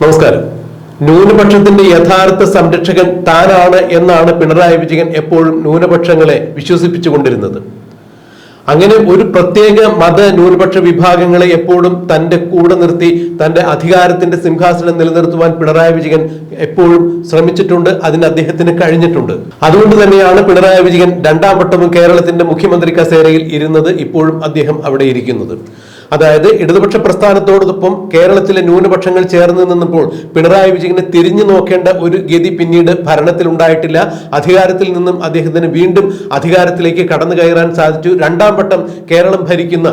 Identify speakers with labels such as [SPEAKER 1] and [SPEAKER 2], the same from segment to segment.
[SPEAKER 1] നമസ്കാരം. ന്യൂനപക്ഷത്തിന്റെ യഥാർത്ഥ സംരക്ഷകൻ താനാണ് എന്നാണ് പിണറായി വിജയൻ എപ്പോഴും ന്യൂനപക്ഷങ്ങളെ വിശ്വസിപ്പിച്ചുകൊണ്ടിരുന്നത്. അങ്ങനെ ഒരു പ്രത്യേക മത ന്യൂനപക്ഷ വിഭാഗങ്ങളെ എപ്പോഴും തന്റെ കൂടെ നിർത്തി തന്റെ അധികാരത്തിന്റെ സിംഹാസനം നിലനിർത്തുവാൻ പിണറായി വിജയൻ എപ്പോഴും ശ്രമിച്ചിട്ടുണ്ട് അതിന് അദ്ദേഹത്തിന് കഴിഞ്ഞിട്ടുണ്ട്. അതുകൊണ്ട് തന്നെയാണ് പിണറായി വിജയൻ രണ്ടാം വട്ടവും കേരളത്തിന്റെ മുഖ്യമന്ത്രി കസേരയിൽ ഇരുന്നത് ഇപ്പോഴും അദ്ദേഹം അവിടെ ഇരിക്കുന്നത്. അതായത് ഇടതുപക്ഷ പ്രസ്ഥാനത്തോടൊപ്പം കേരളത്തിലെ ന്യൂനപക്ഷങ്ങൾ ചേർന്ന് നിന്നപ്പോൾ പിണറായി വിജയനെ തിരിഞ്ഞു നോക്കേണ്ട ഒരു ഗതി പിന്നീട് ഭരണത്തിൽ ഉണ്ടായിട്ടില്ല. അധികാരത്തിൽ നിന്നും അദ്ദേഹത്തിന് വീണ്ടും അധികാരത്തിലേക്ക് കടന്നു കയറാൻ സാധിച്ചു. രണ്ടാം വട്ടം കേരളം ഭരിക്കുന്ന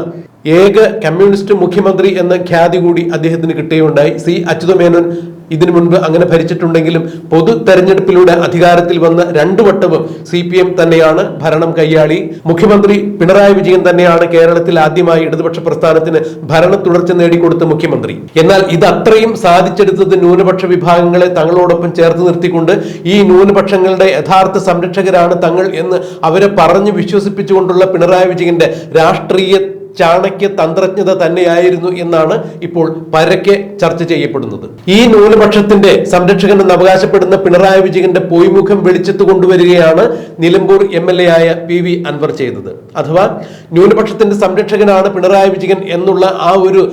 [SPEAKER 1] ഏക കമ്മ്യൂണിസ്റ്റ് മുഖ്യമന്ത്രി എന്ന ഖ്യാതി കൂടി അദ്ദേഹത്തിന് കിട്ടുകയുണ്ടായി സി അച്യുതമേനോൻ ഇതിനു മുൻപ് അങ്ങനെ ഭരിച്ചിട്ടുണ്ടെങ്കിലും പൊതു തെരഞ്ഞെടുപ്പിലൂടെ അധികാരത്തിൽ വന്ന രണ്ടു വട്ടവും സി പി എം തന്നെയാണ് ഭരണം കൈയാളി. മുഖ്യമന്ത്രി പിണറായി വിജയൻ തന്നെയാണ് കേരളത്തിൽ ആദ്യമായി ഇടതുപക്ഷ പ്രസ്ഥാനത്തിന് ഭരണ തുടർച്ച നേടിക്കൊടുത്ത മുഖ്യമന്ത്രി. എന്നാൽ ഇത് അത്രയും സാധിച്ചെടുത്തത് ന്യൂനപക്ഷ വിഭാഗങ്ങളെ തങ്ങളോടൊപ്പം ചേർത്ത് നിർത്തിക്കൊണ്ട് ഈ ന്യൂനപക്ഷങ്ങളുടെ യഥാർത്ഥ സംരക്ഷകരാണ് തങ്ങൾ എന്ന് അവരെ പറഞ്ഞു വിശ്വസിപ്പിച്ചുകൊണ്ടുള്ള പിണറായി വിജയന്റെ രാഷ്ട്രീയ ചാണക്യ തന്ത്രജ്ഞത തന്നെയായിരുന്നു എന്നാണ് ഇപ്പോൾ പരക്കെ ചർച്ച ചെയ്യപ്പെടുന്നത്. ഈ ന്യൂനപക്ഷത്തിന്റെ സംരക്ഷകൻ എന്ന് അവകാശപ്പെടുന്ന പിണറായി വിജയന്റെ പൊയ്മുഖം വെളിച്ചത്ത് കൊണ്ടുവരികയാണ് നിലമ്പൂർ എം എൽ എ ആയ പി വി അൻവർ ചെയ്തത്. അഥവാ ന്യൂനപക്ഷത്തിന്റെ സംരക്ഷകനാണ് പിണറായി വിജയൻ എന്നുള്ള ആ ഒരു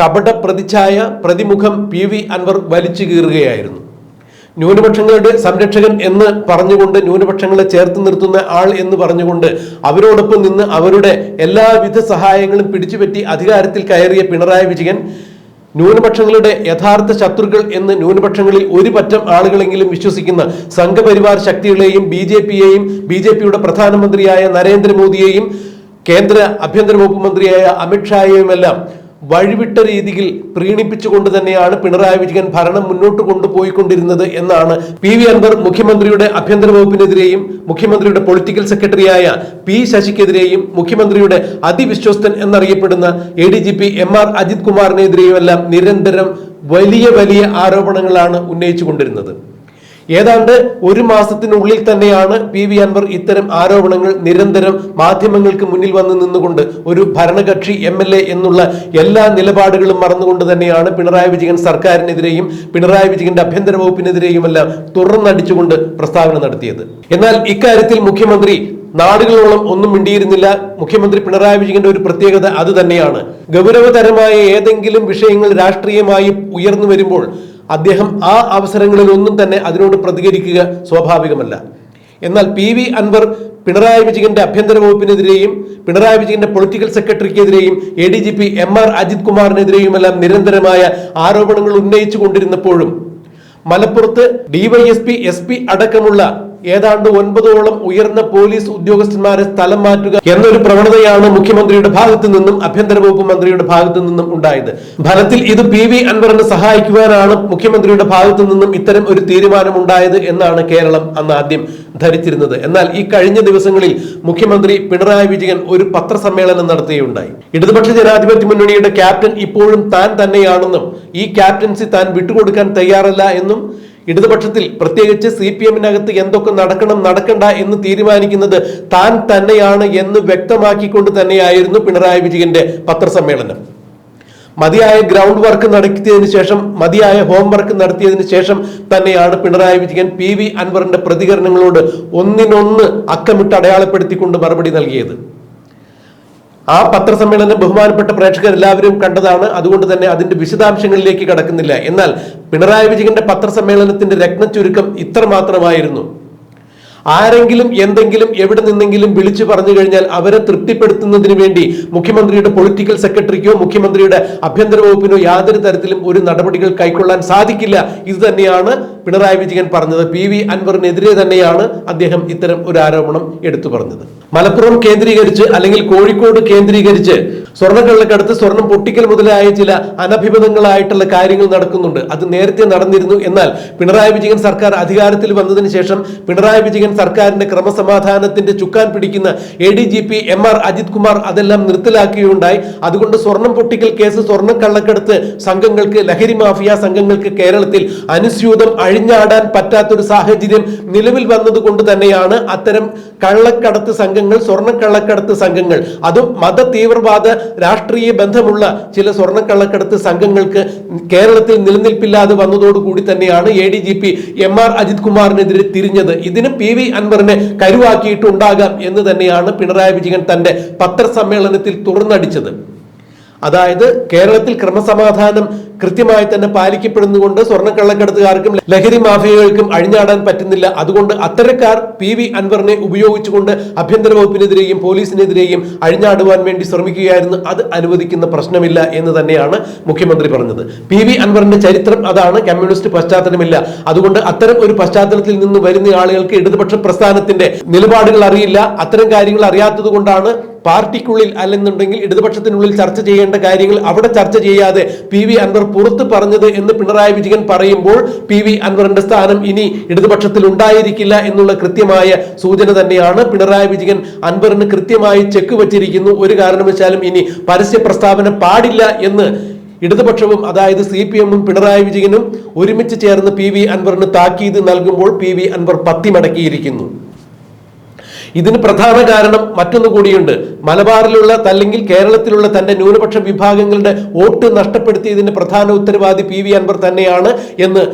[SPEAKER 1] കപട പ്രതിച്ഛായ പ്രതിമുഖം പി വി അൻവർ വലിച്ചു കീറുകയായിരുന്നു. ന്യൂനപക്ഷങ്ങളുടെ സംരക്ഷകൻ എന്ന് പറഞ്ഞുകൊണ്ട് ന്യൂനപക്ഷങ്ങളെ ചേർത്ത് നിർത്തുന്ന ആൾ എന്ന് പറഞ്ഞുകൊണ്ട് അവരോടൊപ്പം നിന്ന് അവരുടെ എല്ലാവിധ സഹായങ്ങളും പിടിച്ചുപറ്റി അധികാരത്തിൽ കയറിയ പിണറായി വിജയൻ ന്യൂനപക്ഷങ്ങളുടെ യഥാർത്ഥ ശത്രുക്കൾ എന്ന് ന്യൂനപക്ഷങ്ങളിൽ ഒരു പറ്റം ആളുകളെങ്കിലും വിശ്വസിക്കുന്ന സംഘപരിവാർ ശക്തികളെയും ബി ജെ പിയെയും ബി ജെ പിയുടെ പ്രധാനമന്ത്രിയായ നരേന്ദ്രമോദിയെയും കേന്ദ്ര ആഭ്യന്തര വകുപ്പ് മന്ത്രിയായ അമിത്ഷായെയും എല്ലാം വഴിവിട്ട രീതിയിൽ പ്രീണിപ്പിച്ചുകൊണ്ട് തന്നെയാണ് പിണറായി വിജയൻ ഭരണം മുന്നോട്ട് കൊണ്ടുപോയിക്കൊണ്ടിരുന്നത് എന്നാണ് പി വി അൻവർ മുഖ്യമന്ത്രിയുടെ ആഭ്യന്തര വകുപ്പിനെതിരെയും മുഖ്യമന്ത്രിയുടെ പൊളിറ്റിക്കൽ സെക്രട്ടറിയായ പി ശശിക്കെതിരെയും മുഖ്യമന്ത്രിയുടെ അതിവിശ്വസ്തൻ എന്നറിയപ്പെടുന്ന A D G P M R Ajith കുമാറിനെതിരെയും എല്ലാം നിരന്തരം വലിയ വലിയ ആരോപണങ്ങളാണ് ഉന്നയിച്ചുകൊണ്ടിരുന്നത്. ഏതാണ്ട് ഒരു മാസത്തിനുള്ളിൽ തന്നെയാണ് പി വി അൻവർ ഇത്തരം ആരോപണങ്ങൾ നിരന്തരം മാധ്യമങ്ങൾക്ക് മുന്നിൽ വന്ന് നിന്നുകൊണ്ട് ഒരു ഭരണകക്ഷി എം എൽ എ എന്നുള്ള എല്ലാ നിലപാടുകളും മറന്നുകൊണ്ട് തന്നെയാണ് പിണറായി വിജയൻ സർക്കാരിനെതിരെയും പിണറായി വിജയന്റെ ആഭ്യന്തര വകുപ്പിനെതിരെയുമെല്ലാം തുറന്നടിച്ചുകൊണ്ട് പ്രസ്താവന നടത്തിയത്. എന്നാൽ ഇക്കാര്യത്തിൽ മുഖ്യമന്ത്രി നാടുകളോളം ഒന്നും മിണ്ടിയിരുന്നില്ല. മുഖ്യമന്ത്രി പിണറായി വിജയന്റെ ഒരു പ്രത്യേകത അത് തന്നെയാണ്. ഗൗരവതരമായ ഏതെങ്കിലും വിഷയങ്ങൾ രാഷ്ട്രീയമായി ഉയർന്നു വരുമ്പോൾ അദ്ദേഹം ആ അവസരങ്ങളിൽ ഒന്നും തന്നെ അതിനോട് പ്രതികരിക്കുക സ്വാഭാവികമല്ല. എന്നാൽ പി വി അൻവർ പിണറായി വിജയന്റെ ആഭ്യന്തര വകുപ്പിനെതിരെയും പിണറായി വിജയന്റെ political സെക്രട്ടറിക്കെതിരെയും A D G P M R Ajith കുമാറിനെതിരെയുമെല്ലാം നിരന്തരമായ ആരോപണങ്ങൾ ഉന്നയിച്ചു കൊണ്ടിരുന്നപ്പോഴും മലപ്പുറത്ത് ഡിവൈഎസ്പി എസ് പി അടക്കമുള്ള ഏതാണ്ട് ഒൻപതോളം ഉയർന്ന പോലീസ് ഉദ്യോഗസ്ഥന്മാരെ സ്ഥലം മാറ്റുക എന്നൊരു പ്രവണതയാണ് മുഖ്യമന്ത്രിയുടെ ഭാഗത്തു നിന്നും ആഭ്യന്തര വകുപ്പ് മന്ത്രിയുടെ ഭാഗത്തു നിന്നും ഉണ്ടായത്. ഫലത്തിൽ ഇത് പി വി അൻവറിനെ സഹായിക്കുവാനാണ് മുഖ്യമന്ത്രിയുടെ ഭാഗത്തു നിന്നും ഇത്തരം ഒരു തീരുമാനം ഉണ്ടായത് എന്നാണ് കേരളം അന്ന് ആദ്യം ധരിച്ചിരുന്നത്. എന്നാൽ ഈ കഴിഞ്ഞ ദിവസങ്ങളിൽ മുഖ്യമന്ത്രി പിണറായി വിജയൻ ഒരു പത്രസമ്മേളനം നടത്തുകയുണ്ടായി ഇടതുപക്ഷ ജനാധിപത്യ മുന്നണിയുടെ ക്യാപ്റ്റൻ ഇപ്പോഴും താൻ തന്നെയാണെന്നും ഈ ക്യാപ്റ്റൻസി താൻ വിട്ടുകൊടുക്കാൻ തയ്യാറല്ല എന്നും ഇടതുപക്ഷത്തിൽ പ്രത്യേകിച്ച് സി പി എമ്മിനകത്ത് എന്തൊക്കെ നടക്കണം നടക്കണ്ട എന്ന് തീരുമാനിക്കുന്നത് താൻ തന്നെയാണ് എന്ന് വ്യക്തമാക്കിക്കൊണ്ട് തന്നെയായിരുന്നു പിണറായി വിജയന്റെ പത്രസമ്മേളനം. മതിയായ ഗ്രൗണ്ട് വർക്ക് നടത്തിയതിന് ശേഷം മതിയായ ഹോംവർക്ക് നടത്തിയതിനു ശേഷം തന്നെയാണ് പിണറായി വിജയൻ പി വി അൻവറിന്റെ പ്രതികരണങ്ങളോട് ഒന്നിനൊന്ന് അക്കമിട്ട് അടയാളപ്പെടുത്തിക്കൊണ്ട് മറുപടി നൽകിയത്. ആ പത്രസമ്മേളനം ബഹുമാനപ്പെട്ട പ്രേക്ഷകർ എല്ലാവരും കണ്ടതാണ്. അതുകൊണ്ട് തന്നെ അതിന്റെ വിശദാംശങ്ങളിലേക്ക് കടക്കുന്നില്ല. എന്നാൽ പിണറായി വിജയന്റെ പത്രസമ്മേളനത്തിന്റെ രത്ന ചുരുക്കം ഇത്ര മാത്രമായിരുന്നു ആരെങ്കിലും എന്തെങ്കിലും എവിടെ നിന്നെങ്കിലും വിളിച്ചു പറഞ്ഞു കഴിഞ്ഞാൽ അവരെ തൃപ്തിപ്പെടുത്തുന്നതിന് വേണ്ടി മുഖ്യമന്ത്രിയുടെ പൊളിറ്റിക്കൽ സെക്രട്ടറിക്കോ മുഖ്യമന്ത്രിയുടെ ആഭ്യന്തര വകുപ്പിനോ യാതൊരു തരത്തിലും ഒരു നടപടികൾ കൈക്കൊള്ളാൻ സാധിക്കില്ല. ഇത് തന്നെയാണ് പിണറായി വിജയൻ പറഞ്ഞത്. പി വി അൻവറിനെതിരെ തന്നെയാണ് അദ്ദേഹം ഇത്തരം ഒരു ആരോപണം എടുത്തു പറഞ്ഞത്. മലപ്പുറം കേന്ദ്രീകരിച്ച് അല്ലെങ്കിൽ കോഴിക്കോട് കേന്ദ്രീകരിച്ച് സ്വർണക്കള്ളക്കടത്ത് സ്വർണം പൊട്ടിക്കൽ മുതലായ ചില അനഭിമതങ്ങളായിട്ടുള്ള കാര്യങ്ങൾ നടക്കുന്നുണ്ട്. അത് നേരത്തെ നടന്നിരുന്നു. എന്നാൽ പിണറായി വിജയൻ സർക്കാർ അധികാരത്തിൽ വന്നതിന് ശേഷം പിണറായി വിജയൻ സർക്കാരിന്റെ ക്രമസമാധാനത്തിന്റെ ചുക്കാൻ പിടിക്കുന്ന A D G P M R Ajith Kumar അതെല്ലാം നിർത്തലാക്കുകയുണ്ടായി. അതുകൊണ്ട് സ്വർണം പൊട്ടിക്കൽ കേസ് സ്വർണം കള്ളക്കടത്ത് സംഘങ്ങൾക്ക് ലഹരി മാഫിയ സംഘങ്ങൾക്ക് കേരളത്തിൽ അനുസ്യൂതം അഴിഞ്ഞാടാൻ പറ്റാത്തൊരു സാഹചര്യം നിലവിൽ വന്നതുകൊണ്ട് തന്നെയാണ് അത്തരം കള്ളക്കടത്ത് സംഘങ്ങൾ സ്വർണ കള്ളക്കടത്ത് സംഘങ്ങൾ. അതും മത തീവ്രവാദ രാഷ്ട്രീയ ബന്ധമുള്ള ചില സ്വർണക്കള്ളക്കടത്ത് സംഘങ്ങൾക്ക് കേരളത്തിൽ നിലനിൽപ്പില്ലാതെ വന്നതോടുകൂടി തന്നെയാണ് A D G P M R Ajith കുമാറിനെതിരെ തിരിഞ്ഞത്. ഇതിന് പി വി അൻവറിനെ കരുവാക്കിയിട്ടുണ്ടാകാം എന്ന് തന്നെയാണ് പിണറായി വിജയൻ തന്റെ പത്രസമ്മേളനത്തിൽ തുറന്നടിച്ചത്. അതായത് കേരളത്തിൽ ക്രമസമാധാനം കൃത്യമായി തന്നെ പാലിക്കപ്പെടുന്നതുകൊണ്ട് സ്വർണക്കള്ളക്കടത്തുകാർക്കും ലഹരി മാഫിയകൾക്കും അഴിഞ്ഞാടാൻ പറ്റുന്നില്ല. അതുകൊണ്ട് അത്തരക്കാർ പി വി അൻവറിനെ ഉപയോഗിച്ചുകൊണ്ട് ആഭ്യന്തര വകുപ്പിനെതിരെയും പോലീസിനെതിരെയും അഴിഞ്ഞാടുവാൻ വേണ്ടി ശ്രമിക്കുകയായിരുന്നു. അത് അനുവദിക്കുന്ന പ്രശ്നമില്ല എന്ന് തന്നെയാണ് മുഖ്യമന്ത്രി പറഞ്ഞത്. പി വി അൻവറിന്റെ ചരിത്രം അതാണ് കമ്മ്യൂണിസ്റ്റ് പശ്ചാത്തലമില്ല. അതുകൊണ്ട് അത്തരം ഒരു പശ്ചാത്തലത്തിൽ നിന്ന് വരുന്ന ആളുകൾക്ക് ഇടതുപക്ഷ പ്രസ്ഥാനത്തിന്റെ നിലപാടുകൾ അറിയില്ല. അത്തരം കാര്യങ്ങൾ അറിയാത്തത് കൊണ്ടാണ് പാർട്ടിക്കുള്ളിൽ അല്ലെന്നുണ്ടെങ്കിൽ ഇടതുപക്ഷത്തിനുള്ളിൽ ചർച്ച ചെയ്യേണ്ട കാര്യങ്ങൾ അവിടെ ചർച്ച ചെയ്യാതെ പി വി അൻവർ പുറത്ത് പറഞ്ഞത് എന്ന് പിണറായി വിജയൻ പറയുമ്പോൾ പി വി അൻവറിന്റെ സ്ഥാനം ഇനി ഇടതുപക്ഷത്തിൽ ഉണ്ടായിരിക്കില്ല എന്നുള്ള കൃത്യമായ സൂചന തന്നെയാണ് പിണറായി വിജയൻ അൻവറിന് കൃത്യമായി ചെക്ക് വച്ചിരിക്കുന്നു. ഒരു കാരണവശാലും ഇനി പരസ്യ പ്രസ്താവന പാടില്ല എന്ന് ഇടതുപക്ഷവും അതായത് സി പി എമ്മും പിണറായി വിജയനും ഒരുമിച്ച് ചേർന്ന് പി വി അൻവറിന് താക്കീത് നൽകുമ്പോൾ പി വി അൻവർ പത്തി മടക്കിയിരിക്കുന്നു ഇതിന് പ്രധാന കാരണം മറ്റൊന്നു കൂടിയുണ്ട്. മലബാറിലുള്ള അല്ലെങ്കിൽ കേരളത്തിലുള്ള തന്റെ ന്യൂനപക്ഷ വിഭാഗങ്ങളുടെ വോട്ട് നഷ്ടപ്പെടുത്തിയതിന്റെ പ്രധാന ഉത്തരവാദി പി വി അൻവർ തന്നെയാണ് എന്ന്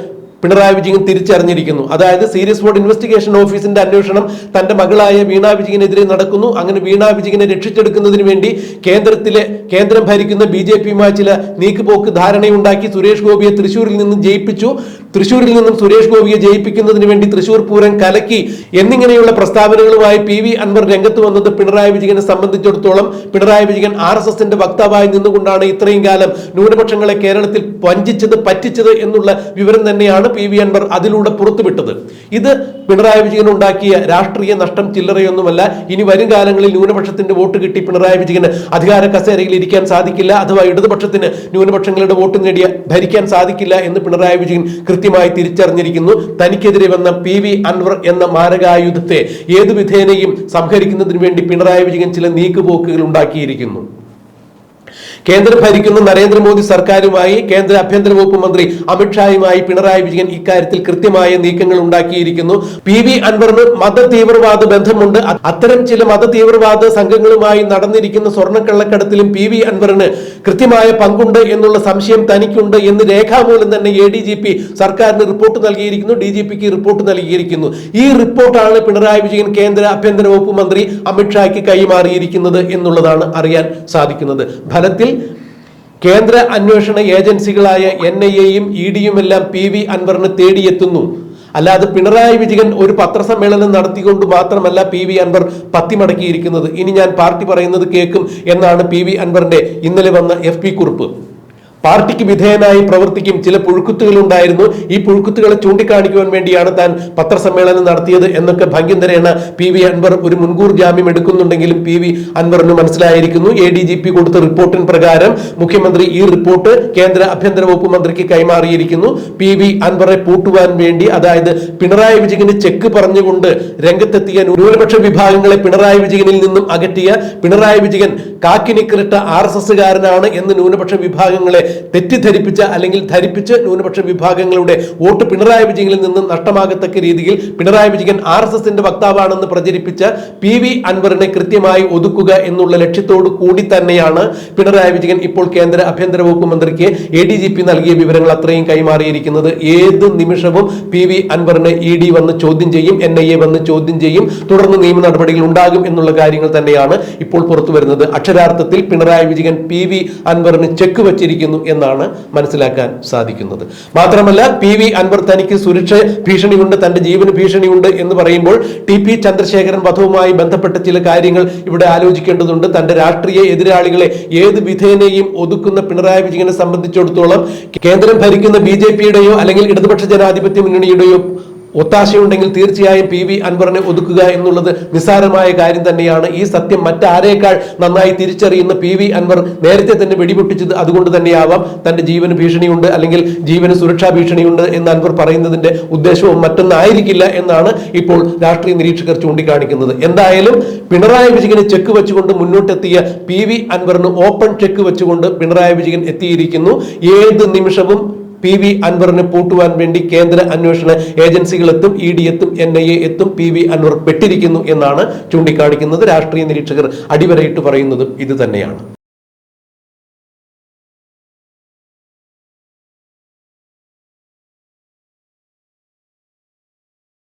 [SPEAKER 1] പിണറായി വിജയൻ തിരിച്ചറിഞ്ഞിരിക്കുന്നു. അതായത് സീരിയസ് ബോർഡ് ഇൻവെസ്റ്റിഗേഷൻ ഓഫീസിന്റെ അന്വേഷണം തന്റെ മകളായ വീണ വിജയനെതിരെ നടക്കുന്നു. അങ്ങനെ വീണ വിജയനെ രക്ഷിച്ചെടുക്കുന്നതിന് വേണ്ടി കേന്ദ്രത്തിലെ കേന്ദ്രം ഭരിക്കുന്ന ബി ജെ പിയുമായി ചില നീക്കുപോക്ക് ധാരണയുണ്ടാക്കി സുരേഷ് ഗോപിയെ തൃശൂരിൽ നിന്ന് ജയിപ്പിച്ചു. തൃശൂരിൽ നിന്നും സുരേഷ് ഗോപിയെ ജയിപ്പിക്കുന്നതിന് വേണ്ടി തൃശൂർ പൂരം കലക്കി എന്നിങ്ങനെയുള്ള പ്രസ്താവനകളുമായി പി വി അൻവർ രംഗത്ത് വന്നത് പിണറായി വിജയനെ സംബന്ധിച്ചിടത്തോളം പിണറായി വിജയൻ ആർ എസ് എസിന്റെ വക്താവായി നിന്നുകൊണ്ടാണ് ഇത്രയും കാലം ന്യൂനപക്ഷങ്ങളെ കേരളത്തിൽ വഞ്ചിച്ചത് പറ്റിച്ചത് എന്നുള്ള വിവരം തന്നെയാണ് പി വി അൻവർ അതിലൂടെ പുറത്തുവിട്ടത്. ഇത് പിണറായി വിജയൻ ഉണ്ടാക്കിയ രാഷ്ട്രീയ നഷ്ടം ചില്ലറയൊന്നുമല്ല. ഇനി വരും കാലങ്ങളിൽ ന്യൂനപക്ഷത്തിന്റെ വോട്ട് കിട്ടി പിണറായി വിജയന് അധികാര കസേരയിൽ ഇരിക്കാൻ സാധിക്കില്ല. അഥവാ ഇടതുപക്ഷത്തിന് ന്യൂനപക്ഷങ്ങളുടെ വോട്ട് നേടിയ ഭരിക്കാൻ സാധിക്കില്ല എന്ന് പിണറായി വിജയൻ കൃത്യമായി തിരിച്ചറിഞ്ഞിരിക്കുന്നു. തനിക്കെതിരെ വന്ന പി വി അൻവർ എന്ന മാരകായുധത്തെ ഏതു വിധേനയും സംഹരിക്കുന്നതിന് വേണ്ടി പിണറായി വിജയൻ ചില നീക്കുപോക്കുകൾ ഉണ്ടാക്കിയിരിക്കുന്നു. കേന്ദ്രം ഭരിക്കുന്ന നരേന്ദ്രമോദി സർക്കാരുമായി കേന്ദ്ര ആഭ്യന്തര വകുപ്പ് മന്ത്രി അമിത്ഷായുമായി പിണറായി വിജയൻ ഇക്കാര്യത്തിൽ കൃത്യമായ നീക്കങ്ങൾ ഉണ്ടാക്കിയിരിക്കുന്നു. പി വി അൻവറിന് മത തീവ്രവാദ ബന്ധമുണ്ട്. അത്തരം ചില മത തീവ്രവാദ സംഘങ്ങളുമായി നടന്നിരിക്കുന്ന സ്വർണക്കള്ളക്കടത്തിലും പി വി അൻവറിന് കൃത്യമായ പങ്കുണ്ട് എന്നുള്ള സംശയം തനിക്കുണ്ട് എന്ന് രേഖാമൂലം തന്നെ എ ഡി ജി പി സർക്കാരിന് റിപ്പോർട്ട് നൽകിയിരിക്കുന്നു. ഡി ജി പിക്ക് റിപ്പോർട്ട് നൽകിയിരിക്കുന്നു. ഈ റിപ്പോർട്ടാണ് പിണറായി വിജയൻ കേന്ദ്ര ആഭ്യന്തര വകുപ്പ് മന്ത്രി അമിത്ഷായ്ക്ക് കൈമാറിയിരിക്കുന്നത് എന്നുള്ളതാണ് അറിയാൻ സാധിക്കുന്നത്. ഫലത്തിൽ കേന്ദ്ര അന്വേഷണ ഏജൻസികളായ എൻ ഐ എയും ഇ ഡിയും എല്ലാം പി വി അൻവറിന് തേടിയെത്തുന്നു. അല്ലാതെ പിണറായി വിജയൻ ഒരു പത്രസമ്മേളനം നടത്തിക്കൊണ്ട് മാത്രമല്ല പി വി അൻവർ പത്തിമടക്കിയിരിക്കുന്നത്. ഇനി ഞാൻ പാർട്ടി പറയുന്നത് കേൾക്കും എന്നാണ് പി വി അൻവറിന്റെ ഇന്നലെ വന്ന എഫ് കുറിപ്പ്. പാർട്ടിക്ക് വിധേയനായി പ്രവർത്തിക്കും ചില പുഴുക്കുത്തുകൾ ഉണ്ടായിരുന്നു ഈ പുഴുക്കുത്തുകളെ ചൂണ്ടിക്കാണിക്കുവാൻ വേണ്ടിയാണ് താൻ പത്രസമ്മേളനം നടത്തിയത് എന്നൊക്കെ ഭംഗ്യന്തരേണ പി വി അൻവർ ഒരു മുൻകൂർ ജാമ്യം എടുക്കുന്നുണ്ടെങ്കിലും പി വി അൻവറിന് മനസ്സിലായിരിക്കുന്നു. എ ഡി ജി പി കൊടുത്ത റിപ്പോർട്ടിന് പ്രകാരം മുഖ്യമന്ത്രി ഈ റിപ്പോർട്ട് കേന്ദ്ര ആഭ്യന്തര വകുപ്പ് മന്ത്രിക്ക് കൈമാറിയിരിക്കുന്നു. പി വി അൻവറെ പൂട്ടുവാൻ വേണ്ടി അതായത് പിണറായി വിജയന് ചെക്ക് പറഞ്ഞുകൊണ്ട് രംഗത്തെത്തിയ ന്യൂനപക്ഷ വിഭാഗങ്ങളെ പിണറായി വിജയനിൽ നിന്നും അകറ്റിയ പിണറായി വിജയൻ കാക്കിനിക്കിറിട്ട ആർ എസ് എസ്സുകാരനാണ് എന്ന് ന്യൂനപക്ഷ വിഭാഗങ്ങളെ തെറ്റിദ്ധരിപ്പിച്ച അല്ലെങ്കിൽ ധരിപ്പിച്ച് ന്യൂനപക്ഷ വിഭാഗങ്ങളുടെ വോട്ട് പിണറായി വിജയനിൽ നിന്നും നഷ്ടമാകത്തക്ക രീതിയിൽ പിണറായി വിജയൻ ആർ എസ് എസിന്റെ വക്താവാണെന്ന് പ്രചരിപ്പിച്ച പി വി അൻവറിനെ കൃത്യമായി ഒതുക്കുക എന്നുള്ള ലക്ഷ്യത്തോടു കൂടി തന്നെയാണ് പിണറായി വിജയൻ ഇപ്പോൾ കേന്ദ്ര ആഭ്യന്തര വകുപ്പ് മന്ത്രിക്ക് എ ഡി ജി പി നൽകിയ വിവരങ്ങൾ അത്രയും കൈമാറിയിരിക്കുന്നത്. ഏത് നിമിഷവും പി വി അൻവറിനെ ഇ ഡി വന്ന് ചോദ്യം ചെയ്യും എൻ ഐ എ വന്ന് ചോദ്യം ചെയ്യും തുടർന്ന് നിയമ നടപടികൾ ഉണ്ടാകും എന്നുള്ള കാര്യങ്ങൾ തന്നെയാണ് ഇപ്പോൾ പുറത്തു വരുന്നത്. അക്ഷരാർത്ഥത്തിൽ പിണറായി വിജയൻ പി വി അൻവറിന് ചെക്ക് വച്ചിരിക്കുന്നു. എന്നാണ് മനസ്സിലാക്കാൻ സാധിക്കുന്നത്. മാത്രമല്ല പി വി അൻവർ തനിക്ക് സുരക്ഷ ഭീഷണിയുണ്ട് തന്റെ ജീവന് ഭീഷണിയുണ്ട് എന്ന് പറയുമ്പോൾ ടി പി ചന്ദ്രശേഖരൻ വധവുമായി ബന്ധപ്പെട്ട ചില കാര്യങ്ങൾ ഇവിടെ ആലോചിക്കേണ്ടതുണ്ട്. തന്റെ രാഷ്ട്രീയ എതിരാളികളെ ഏത് വിധേനയും ഒതുക്കുന്ന പിണറായി വിജയനെ സംബന്ധിച്ചിടത്തോളം കേന്ദ്രം ഭരിക്കുന്ന ബി ജെ പിയുടെയോ അല്ലെങ്കിൽ ഇടതുപക്ഷ ജനാധിപത്യ മുന്നണിയുടെയോ ഒത്താശയുണ്ടെങ്കിൽ തീർച്ചയായും പി വി അൻവറിനെ ഒതുക്കുക എന്നുള്ളത് നിസ്സാരമായ കാര്യം തന്നെയാണ്. ഈ സത്യം മറ്റാരേക്കാൾ നന്നായി തിരിച്ചറിയുന്ന പി വി അൻവർ നേരത്തെ തന്നെ വെടിപൊട്ടിച്ചത് അതുകൊണ്ട് തന്നെയാവാം. തന്റെ ജീവന് ഭീഷണിയുണ്ട് അല്ലെങ്കിൽ ജീവന് സുരക്ഷാ ഭീഷണിയുണ്ട് എന്ന് അൻവർ പറയുന്നതിന്റെ ഉദ്ദേശവും മറ്റൊന്നായിരിക്കില്ല എന്നാണ് ഇപ്പോൾ രാഷ്ട്രീയ നിരീക്ഷകർ ചൂണ്ടിക്കാണിക്കുന്നത്. എന്തായാലും പിണറായി വിജയന് ചെക്ക് വെച്ചുകൊണ്ട് മുന്നോട്ടെത്തിയ പി വി അൻവറിന് ഓപ്പൺ ചെക്ക് വെച്ചുകൊണ്ട് പിണറായി വിജയൻ എത്തിയിരിക്കുന്നു. ഏത് നിമിഷവും പി വി അൻവറിനെ പൂട്ടുവാൻ വേണ്ടി കേന്ദ്ര അന്വേഷണ ഏജൻസികൾ എത്തും ഇ ഡി എത്തും എൻ ഐ എ എത്തും പി വി അൻവർ പെട്ടിരിക്കുന്നു എന്നാണ് ചൂണ്ടിക്കാണിക്കുന്നത്. രാഷ്ട്രീയ നിരീക്ഷകർ അടിവരയിട്ട് പറയുന്നതും ഇത് തന്നെയാണ്.